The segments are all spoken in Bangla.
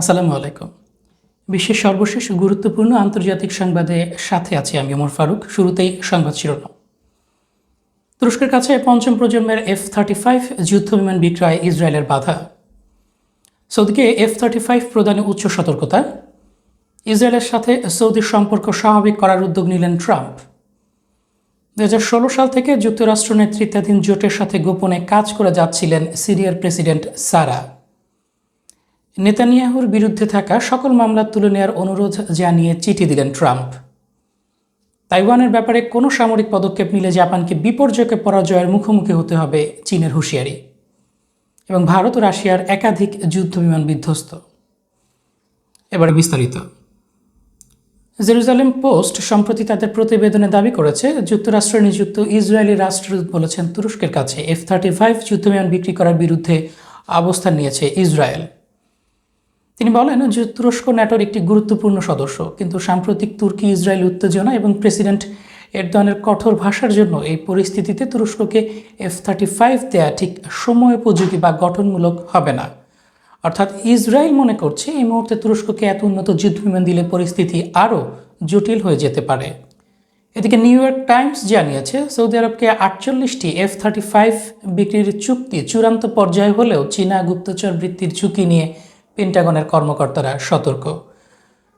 আসসালামু আলাইকুম। বিশ্বের সর্বশেষ গুরুত্বপূর্ণ আন্তর্জাতিক সংবাদে সাথে আছি আমি ওমর ফারুক, শুরুতেই সংবাদ শিরোনাম। তুরস্কের কাছে পঞ্চম প্রজন্মের এফ থার্টি ফাইভ যুদ্ধ বিমান বিক্রয় ইসরায়েলের বাধা। সৌদিকে এফ থার্টি ফাইভ প্রদানে উচ্চ সতর্কতা। ইসরায়েলের সাথে সৌদির সম্পর্ক স্বাভাবিক করার উদ্যোগ নিলেন ট্রাম্প। দুহাজার ষোলো সাল থেকে যুক্তরাষ্ট্র নেতৃত্বাধীন জোটের সাথে গোপনে কাজ করে যাচ্ছিলেন সিরিয়ার প্রেসিডেন্ট সারা। নেতানিয়াহুর বিরুদ্ধে থাকা সকল মামলা তুলে নেওয়ার অনুরোধ জানিয়ে চিঠি দিলেন ট্রাম্প। তাইওয়ানের ব্যাপারে কোনো সামরিক পদক্ষেপ নিলে জাপানকে বিপর্যয়কে পরাজয়ের মুখোমুখি হতে হবে চীনের হুঁশিয়ারি এবং ভারত ও রাশিয়ার একাধিক যুদ্ধবিমান বিধ্বস্ত। এবারে বিস্তারিত। জেরুজালেম পোস্ট সম্প্রতি তাদের প্রতিবেদনে দাবি করেছে যুক্তরাষ্ট্রে নিযুক্ত ইসরায়েলি রাষ্ট্রদূত বলেছেন তুরস্কের কাছে এফ থার্টি ফাইভ যুদ্ধবিমান বিক্রি করার বিরুদ্ধে অবস্থান নিয়েছে ইসরায়েল। তিনি বলেন যে তুরস্ক ন্যাটোর একটি গুরুত্বপূর্ণ সদস্য, কিন্তু সাম্প্রতিক তুর্কি ইসরায়েল উত্তেজনা এবং প্রেসিডেন্ট এরদোয়ানের কঠোর ভাষার জন্য এই পরিস্থিতিতে তুরস্ককে এফ থার্টি ফাইভ দেয়া ঠিক সময়োপযোগী বা গঠনমূলক হবে না। অর্থাৎ ইসরায়েল মনে করছে এই মুহূর্তে তুরস্ককে এত উন্নত যুদ্ধবিমান দিলে পরিস্থিতি আরও জটিল হয়ে যেতে পারে। এদিকে নিউ ইয়র্ক টাইমস জানিয়েছে, সৌদি আরবকে আটচল্লিশটি এফ থার্টি ফাইভ বিক্রির চুক্তি চূড়ান্ত পর্যায়ে হলেও চীনা গুপ্তচর বৃত্তির ঝুঁকি নিয়ে পেন্টাগনের কর্মকর্তারা সতর্ক।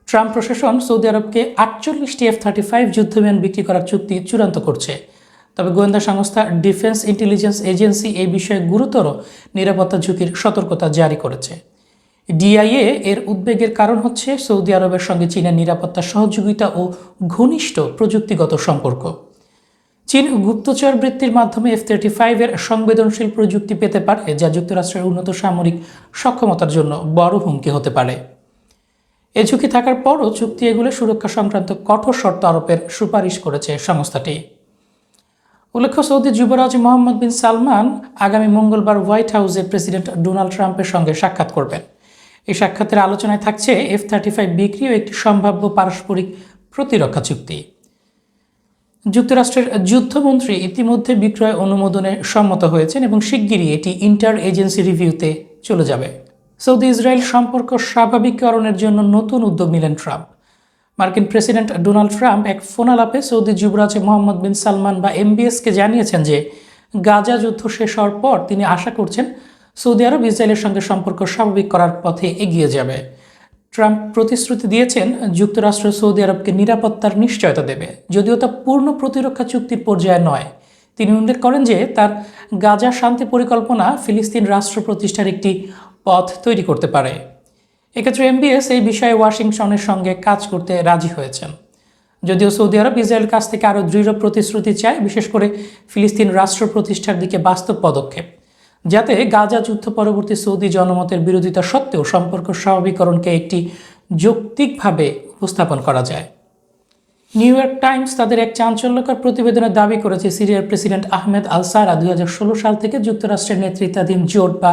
ট্রাম্প প্রশাসন সৌদি আরবকে আটচল্লিশটি এফ থার্টি ফাইভ যুদ্ধবিমান বিক্রি করার চুক্তি চূড়ান্ত করছে। তবে গোয়েন্দা সংস্থা ডিফেন্স ইন্টেলিজেন্স এজেন্সি এই বিষয়ে গুরুতর নিরাপত্তা ঝুঁকির সতর্কতা জারি করেছে। ডিআইএ এর উদ্বেগের কারণ হচ্ছে সৌদি আরবের সঙ্গে চীনের নিরাপত্তা সহযোগিতা ও ঘনিষ্ঠ প্রযুক্তিগত সম্পর্ক। চীন গুপ্তচর বৃত্তির মাধ্যমে এফ থার্টি ফাইভের সংবেদনশীল প্রযুক্তি পেতে পারে, যা যুক্তরাষ্ট্রের উন্নত সামরিক সক্ষমতার জন্য বড় হুমকি হতে পারে। এ ঝুঁকি থাকার পরও চুক্তি এগুলো সুরক্ষা সংক্রান্ত কঠোর শর্ত আরোপের সুপারিশ করেছে সংস্থাটি। উল্লেখ্য, সৌদি যুবরাজ মোহাম্মদ বিন সালমান আগামী মঙ্গলবার হোয়াইট হাউসে প্রেসিডেন্ট ডোনাল্ড ট্রাম্পের সঙ্গে সাক্ষাৎ করবেন। এই সাক্ষাতের আলোচনায় থাকছে এফ থার্টি ফাইভ বিক্রি ও একটি সম্ভাব্য পারস্পরিক প্রতিরক্ষা চুক্তি। যুক্তরাষ্ট্রের যুদ্ধমন্ত্রী ইতিমধ্যে বিক্রয় অনুমোদনে সম্মত হয়েছেন এবং শিগগিরই এটি ইন্টার এজেন্সি রিভিউতে চলে যাবে। সৌদি ইসরায়েল সম্পর্ক স্বাভাবিককরণের জন্য নতুন উদ্যোগ নিলেন ট্রাম্প। মার্কিন প্রেসিডেন্ট ডোনাল্ড ট্রাম্প এক ফোনালাপে সৌদি যুবরাজ মোহাম্মদ বিন সালমান বা এমবিএসকে জানিয়েছেন যে গাজা যুদ্ধ শেষ হওয়ার পর তিনি আশা করছেন সৌদি আরব ইসরায়েলের সঙ্গে সম্পর্ক স্বাভাবিক করার পথে এগিয়ে যাবে। ট্রাম্প প্রতিশ্রুতি দিয়েছেন যুক্তরাষ্ট্র সৌদি আরবকে নিরাপত্তার নিশ্চয়তা দেবে। যদিও তা পূর্ণ প্রতিরক্ষা চুক্তির পর্যায়ে নয়। তিনি উল্লেখ করেন যে তার গাজা শান্তি পরিকল্পনা ফিলিস্তিন রাষ্ট্র প্রতিষ্ঠার একটি পথ তৈরি করতে পারে। এক্ষেত্রে এমবিএস এই বিষয়ে ওয়াশিংটনের সঙ্গে কাজ করতে রাজি হয়েছেন। যদিও সৌদি আরব ইসরায়েলের কাছ থেকে আরও দৃঢ় প্রতিশ্রুতি চায়, বিশেষ করে ফিলিস্তিন রাষ্ট্র প্রতিষ্ঠার দিকে বাস্তব পদক্ষেপ, যাতে গাজা যুদ্ধ পরবর্তী সৌদি জনমতের বিরোধিতা সত্ত্বেও সম্পর্ক স্বাভাবিকরণকে একটি যৌক্তিকভাবে উপস্থাপন করা যায়। নিউ ইয়র্ক টাইমস তাদের এক চাঞ্চল্যকর প্রতিবেদনে দাবি করেছে সিরিয়ার প্রেসিডেন্ট আহমেদ আল সারা দুই সাল থেকে যুক্তরাষ্ট্রের নেতৃত্বাধীন জোট বা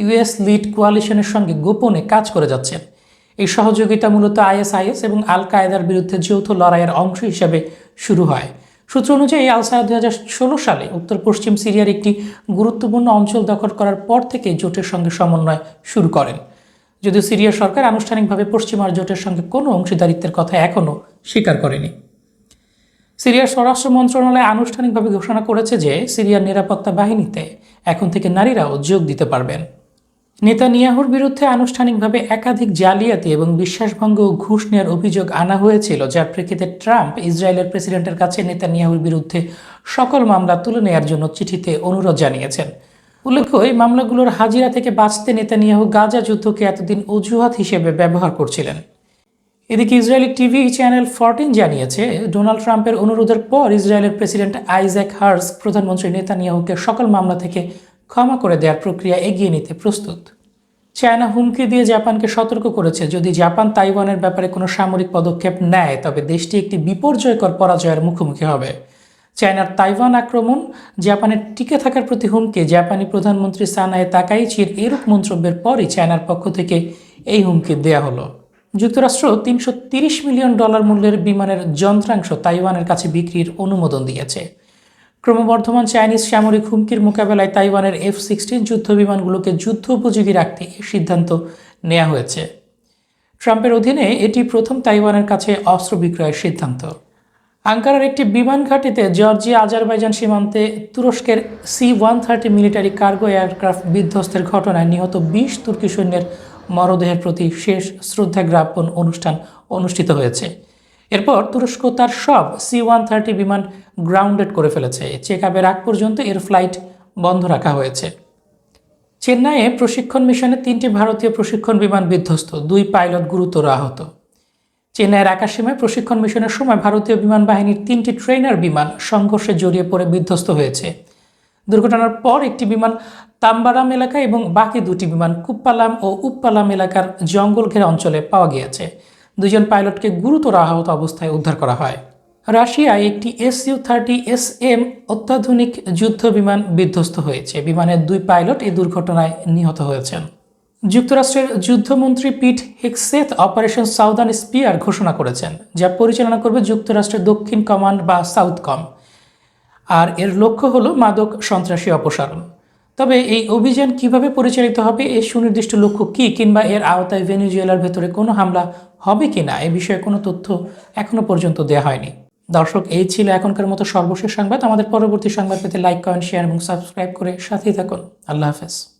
ইউএস লিড কোয়ালিশনের সঙ্গে গোপনে কাজ করে যাচ্ছেন। এই সহযোগিতা মূলত আইএসআইএস এবং আল কায়েদার বিরুদ্ধে যৌথ লড়াইয়ের অংশ হিসেবে শুরু হয়। সূত্র অনুযায়ী, আলসারা দুই হাজার ষোলো সালে উত্তর পশ্চিম সিরিয়ার একটি গুরুত্বপূর্ণ অঞ্চল দখল করার পর থেকে জোটের সঙ্গে সমন্বয় শুরু করেন। যদিও সিরিয়া সরকার আনুষ্ঠানিকভাবে পশ্চিমার জোটের সঙ্গে কোনো অংশীদারিত্বের কথা এখনও স্বীকার করেনি। সিরিয়ার স্বরাষ্ট্র মন্ত্রণালয় আনুষ্ঠানিকভাবে ঘোষণা করেছে যে সিরিয়ার নিরাপত্তা বাহিনীতে এখন থেকে নারীরাও যোগ দিতে পারবেন। নেতানিয়াহুর বিরুদ্ধে আনুষ্ঠানিকভাবে একাধিক জালিয়াতি এবং বিশ্বাসভঙ্গ ও ঘুষ নেওয়ার অভিযোগ আনা হয়েছিল, যার প্রেক্ষিতে ট্রাম্প ইসরায়েলের প্রেসিডেন্টের কাছে নেতানিয়াহুর বিরুদ্ধে সকল মামলা তুলে নেওয়ার জন্য চিঠিতে অনুরোধ জানিয়েছেন। উল্লেখ্য এই মামলাগুলোর হাজিরা থেকে বাঁচতে নেতানিয়াহু গাজা যুদ্ধকে এতদিন অজুহাত হিসেবে ব্যবহার করছিলেন। এদিকে ইসরায়েলি টিভি চ্যানেল ফরটিন জানিয়েছে, ডোনাল্ড ট্রাম্পের অনুরোধের পর ইসরায়েলের প্রেসিডেন্ট আইজ্যাক হার্স প্রধানমন্ত্রী নেতানিয়াহুকে সকল মামলা থেকে ক্ষমা করে দেওয়ার প্রক্রিয়া এগিয়ে নিতে প্রস্তুত। চায়না হুমকি দিয়ে জাপানকে সতর্ক করেছে, যদি জাপান তাইওয়ানের ব্যাপারে কোনো সামরিক পদক্ষেপ নেয়, তবে দেশটি একটি বিপর্যয়কর পরাজয়ের মুখোমুখি হবে। চায়নার তাইওয়ান আক্রমণ, জাপানের টিকে থাকার প্রতি হুমকি, জাপানি প্রধানমন্ত্রী সানায় তাকাইচির এরূপ মন্তব্যের পরই চায়নার পক্ষ থেকে এই হুমকি দেয়া হলো। যুক্তরাষ্ট্র তিনশো মিলিয়ন ডলার মূল্যের বিমানের যন্ত্রাংশ তাইওয়ানের কাছে বিক্রির অনুমোদন দিয়েছে। ক্রমবর্ধমান চাইনিজ সামরিক হুমকির মোকাবেলায় তাইওয়ানের এফ সিক্সটিন যুদ্ধ বিমানগুলোকে যুদ্ধ উপযোগী রাখতে সিদ্ধান্ত নেওয়া হয়েছে। ট্রাম্পের অধীনে এটি প্রথম তাইওয়ানের কাছে অস্ত্র বিক্রয়ের সিদ্ধান্ত। আঙ্কারার একটি বিমান ঘাঁটিতে জর্জিয়া, আজারবাইজান সীমান্তে তুরস্কের C one thirty military cargo aircraft বিধ্বস্তের ঘটনায় নিহত বিশ তুর্কি সৈন্যের মরদেহের প্রতি শেষ শ্রদ্ধা জ্ঞাপন অনুষ্ঠান অনুষ্ঠিত হয়েছে। এরপর তুরস্ক তার সব সি ওয়ান থার্টি বিমান গ্রাউন্ডেড করে ফেলেছে। চেক আপের আগ পর্যন্ত এর ফ্লাইট বন্ধ রাখা হয়েছে। চেন্নাইয়ে প্রশিক্ষণ মিশনে তিনটি ভারতীয় প্রশিক্ষণ বিমান বিধ্বস্ত। দুই পাইলট গুরুতর আহত। চেন্নাইয়ের আকাশসীমায় প্রশিক্ষণ মিশনের সময় ভারতীয় বিমান বাহিনীর তিনটি ট্রেনার বিমান সংঘর্ষে জড়িয়ে পড়ে বিধ্বস্ত হয়েছে। দুর্ঘটনার পর একটি বিমান তাম্বারাম এলাকা এবং বাকি দুটি বিমান কুপ্পালাম ও উপ্পালাম এলাকার জঙ্গল ঘেরা অঞ্চলে পাওয়া গিয়েছে। দুজন পাইলটকে গুরুতর আহত অবস্থায় উদ্ধার করা হয়। রাশিয়ায় একটি S U thirty S M অত্যাধুনিক যুদ্ধ বিমান বিধ্বস্ত হয়েছে। বিমানের দুই পাইলট এই দুর্ঘটনায় নিহত হয়েছেন। যুক্তরাষ্ট্রের যুদ্ধমন্ত্রী Pete Hegseth operation Southern Spear ঘোষণা করেছেন, যা পরিচালনা করবে যুক্তরাষ্ট্রের দক্ষিণ কমান্ড বা সাউথ কম আর এর লক্ষ্য হলো মাদক সন্ত্রাসী অপসারণ। তবে এই অভিযান কীভাবে পরিচালিত হবে এর সুনির্দিষ্ট লক্ষ্য কী, কিংবা এর আওতায় ভেনিজুয়েলার ভেতরে কোনো হামলা হবে কি না এ বিষয়ে কোনো তথ্য এখনও পর্যন্ত দেওয়া হয়নি। দর্শক, এই ছিল এখনকার মতো সর্বশেষ সংবাদ। আমাদের পরবর্তী সংবাদ পেতে লাইক কমেন্ট শেয়ার এবং সাবস্ক্রাইব করে সাথেই থাকুন। আল্লাহ হাফেজ।